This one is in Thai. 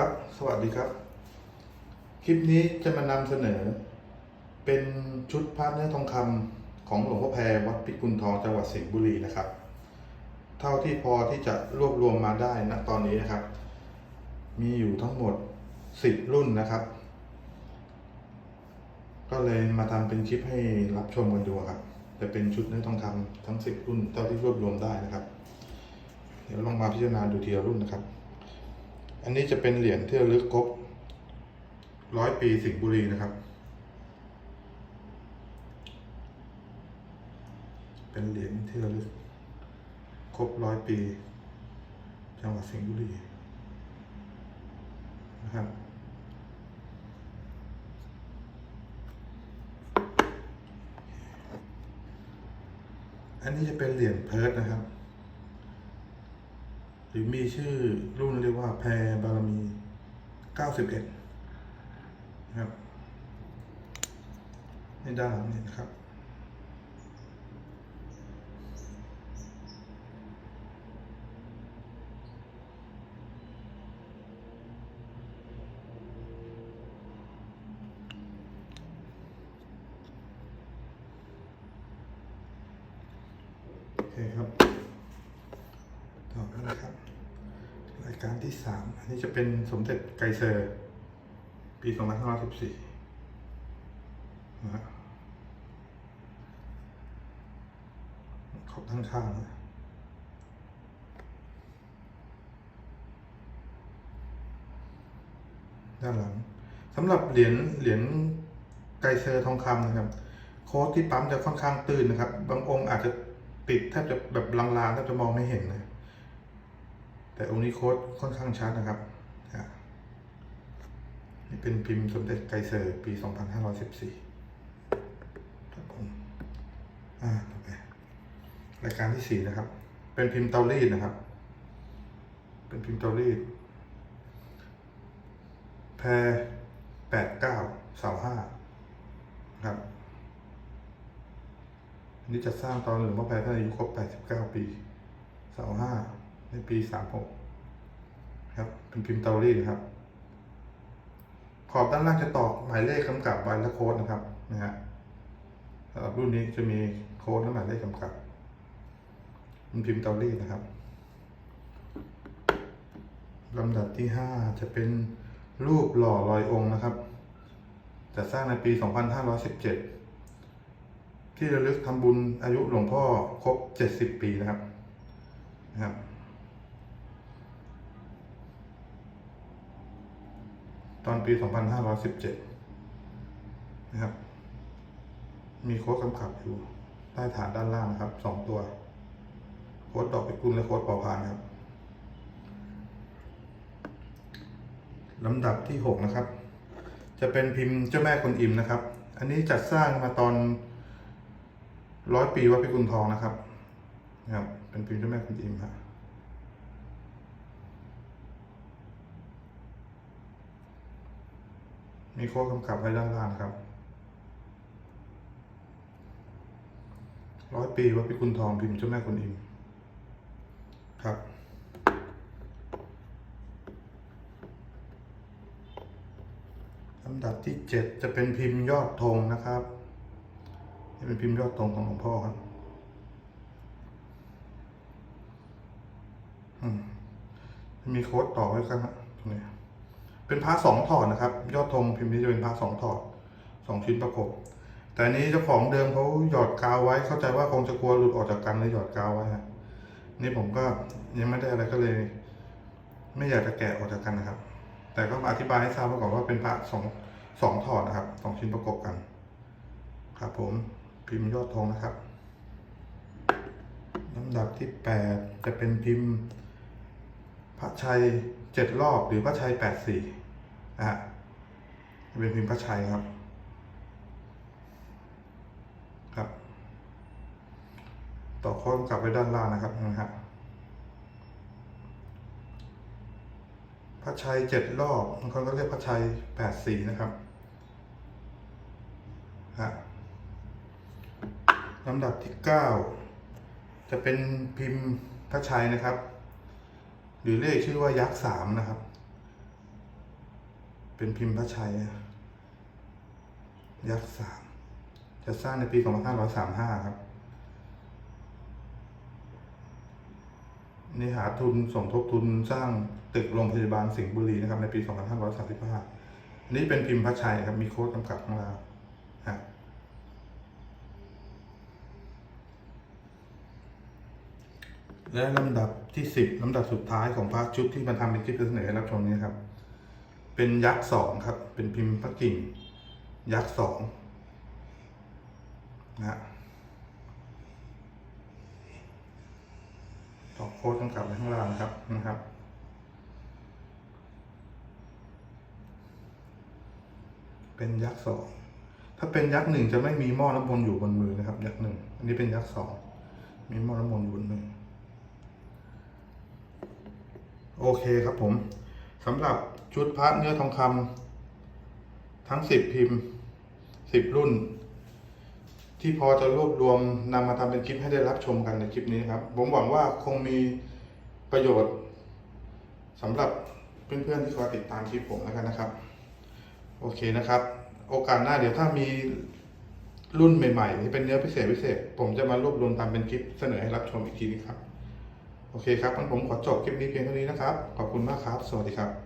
ครับ สวัสดีครับ คลิปนี้จะมานำเสนอ เป็นชุดพระเนื้อทองคำของหลวงพ่อแพรวัดพิกุลทองจังหวัดสิงห์บุรีนะครับ เท่าที่พอที่จะรวบรวมมาได้ณตอนนี้นะครับ มีอยู่ทั้งหมด 10 รุ่นนะครับ ก็เลยมาทำเป็นคลิปให้รับชมกันดูครับจะเป็นชุดเนื้อทองคำทั้ง 10 รุ่นเท่าที่รวบรวมได้นะครับ เดี๋ยวลองมาพิจารณาดูทีละรุ่นนะครับ อันนี้จะเป็นเหรียญที่ระลึกครบร้อยปีสิงห์บุรีนะครับ เป็นเหรียญที่ระลึกครบร้อยปี จังหวัดสิงห์บุรีนะครับอันนี้จะเป็นเหรียญเพิร์ดนะครับ หรือมีชื่อรุ่นเรียกว่าแพรบารมี 91 นะครับ ในด้านหลังนี่นะครับ โอเคครับ ต่อไปนะครับ รายการที่สามอันนี้จะเป็นสมเด็จไกเซอร์ ปี2514นะฮะขอบทั้งข้างนะด้านหลังสำหรับเหรียญเหรียญไกเซอร์ทองคำนะครับ โค้ดที่ปั๊มจะค่อนข้างตื้นนะครับ บางองค์อาจจะปิดแทบจะแบบลางๆแทบจะมองไม่เห็นนะ แต่องค์นี้โค้ดค่อนข้างชัดนะครับนี่เป็นพิมพ์สมเด็จไกเซอร์ปี 2514ครับผมอ่าต่อไปรายการที่สี่นะครับ เป็นพิมพ์เตารีดนะครับ เป็นพิมพ์เตารีดแพรแปดเก้าเสาห้าครับอันนี้จะสร้างตอนหลวงพ่อแพรท่านอายุครบ89ปีเสาห้า ในปี36ครับ เป็นพิมพ์เตารีดนะครับ ขอบด้านล่างจะตอกหมายเลขกำกับใบและโค้ดนะครับนะฮะสำหรับรุ่นนี้จะมีโค้ดและหมายเลขกำกับเป็นพิมพ์เตารีดนะครับลำดับที่5จะเป็นรูปหล่อลอยองค์นะครับจะสร้างในปี 2517 ที่ระลึกทำบุญอายุหลวงพ่อครบ 70 ปีนะครับนะครับ ตอนปี 2517 นะครับ มีโค้ดกำกับอยู่ใต้ฐานด้านล่างนะครับสองตัว โค้ดดอกพิกุลและโค้ดปอพานครับลำดับที่ 6 นะครับ จะเป็นพิมพ์เจ้าแม่คนอิมนะครับ อันนี้จัดสร้างมาตอนร้อยปีวัดพิกุลทองนะครับนะครับ เป็นพิมพ์เจ้าแม่คนอิมครับ มีโค้ดกำกับไว้ด้านล่างครับ ร้อยปีวัดพิกุลทองพิมพ์เจ้าแม่คนอิมครับลำดับที่เจ็ดจะเป็นพิมพ์ยอดธงนะครับนี่เป็นพิมพ์ยอดธงของหลวงพ่อครับมีโค้ดต่อไว้ครับตรงนี้ เป็นพระสองถอดนะครับ ยอดธงพิมพ์นี้จะเป็นพระสองถอดสองชิ้นประกบ แต่อันนี้เจ้าของเดิมเขาหยอดกาวไว้เข้าใจว่าคงจะกลัวหลุดออกจากกันเลยหยอดกาวไว้ฮะนี่ผมก็ยังไม่ได้อะไรก็เลย ไม่อยากจะแกะออกจากกันนะครับ แต่ก็มาอธิบายให้ทราบไว้ก่อนว่าเป็นพระสองสองถอดนะครับสองชิ้นประกบกันครับผมพิมพ์ยอดธงนะครับลำดับที่แปดจะเป็นพิมพ์พระชัยเจ็ดรอบหรือพระชัยแปดสี่ นะฮะเป็นพิมพ์พระชัยครับ ครับ ต่อโค้ดกลับไปด้านล่างนะครับนะฮะพระชัยเจ็ดรอบบางคนก็เรียกพระชัยแปดสีนะครับฮะลำดับที่เก้าจะเป็นพิมพ์พระชัยนะครับ หรือเลขชื่อว่ายักษ์สามนะครับ เป็นพิมพ์พระชัยยักษ์สามจะสร้างในปี 2535 ครับนี่หาทุนสมทบทุนสร้างตึกโรงพยาบาลสิงห์บุรีนะครับ ในปี 2535นี่เป็นพิมพ์พระชัยครับ มีโค้ดกำกับข้างล่าฮะและลำดับที่สิบลำดับสุดท้ายของพระชุดที่มาทำเป็นคลิปเสนอให้รับชมนี้ครับ เป็นยักษ์สองครับ เป็นพิมพ์พระกิ่ง ยักษ์สองนะฮะต่อโค้ดกำกับไว้ข้างล่างครับนะครับ เป็นยักษ์สองถ้าเป็นยักษ์หนึ่งจะไม่มีหม้อน้ำมนต์อยู่บนมือนะครับ ยักษ์หนึ่งอันนี้เป็นยักษ์สองมีหม้อน้ำมนต์อยู่บนมือโอเคครับผมสำหรับ ชุดพระเนื้อทองคำทั้งสิบพิมพ์สิบรุ่น ที่พอจะรวบรวมนำมาทำเป็นคลิปให้ได้รับชมกันในคลิปนี้ครับ ผมหวังว่าคงมีประโยชน์สำหรับเพื่อนๆที่คอยติดตามคลิปผมแล้วกันนะครับ โอเคนะครับ โอกาสหน้าเดี๋ยวถ้ามีรุ่นใหม่ๆที่เป็นเนื้อพิเศษพิเศษ ผมจะมารวบรวมทำเป็นคลิปเสนอให้รับชมอีกทีนึงครับ โอเคครับงั้นผมขอจบคลิปนี้เพียงเท่านี้นะครับ ขอบคุณมากครับ สวัสดีครับ